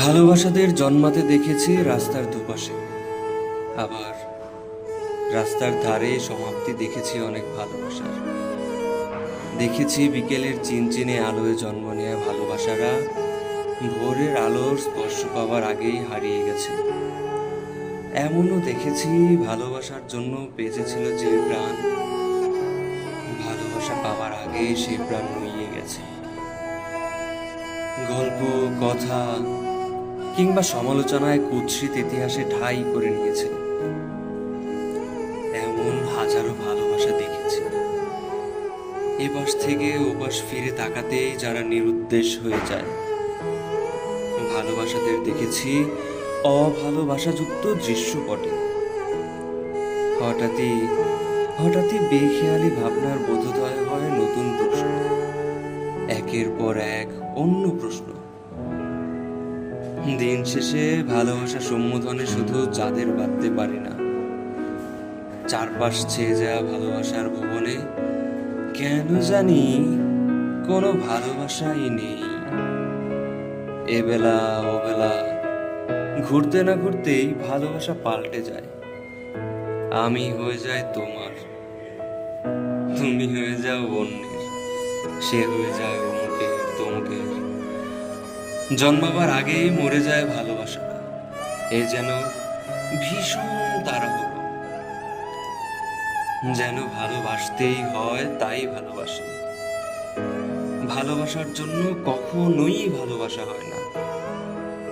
ভালোবাসাদের জন্মাতে দেখেছি রাস্তার দুপাশে। আবার রাস্তার ধারে সমাপ্তি দেখেছি অনেক ভালোবাসার। দেখেছি বিকেলের চিনচিনে আলোয় জন্ম নেওয়া ভালোবাসারা ভোরের আলোর স্পর্শ পাওয়ার আগেই হারিয়ে গেছে। এমনও দেখেছি ভালোবাসার জন্য বেঁচেছিল যে প্রাণ। ভালোবাসা পাওয়ার আগেই সেই প্রাণ নুইয়ে গেছে। গল্প, কথা কিংবা সমালোচনায় কুৎসিত ইতিহাসে ঠাই করে নিয়েছে এমন হাজারো ভালোবাসা দেখেছি। এপাশ থেকে ওপাশ ফিরে তাকাতেই যারা নিরুদ্দেশ হয়ে যায়। ভালোবাসাদের দেখেছি অভালোবাসাযুক্ত দৃশ্যপটে হঠাৎই হঠাৎই বেখেয়ালি ভাবনার বোধোদয় হয় নতুন প্রশ্ন। একের পর এক অন্য প্রশ্ন। দিন শেষে ভালোবাসা সম্বোধনে শুধু যাদের বাঁধতে পারি না। চারপাশ ছেয়ে যাওয়া ভালোবাসার ভুবনে কেন জানি কোনো ভালোবাসাই নেই। এবেলা ওবেলা ঘুরতে না ঘুরতেই ভালোবাসা পাল্টে যায়। আমি হয়ে যাই তোমার, তুমি হয়ে যাও অন্যের, সে হয়ে যায় অমুকের, তমুকের। জন্মাবার আগেই মরে যায় ভালোবাসা। এ যেন ভীষণ তারা হলো যেন ভালোবাসতেই হয় তাই ভালোবাসে। ভালোবাসার জন্য কখনোই ভালোবাসা হয় না।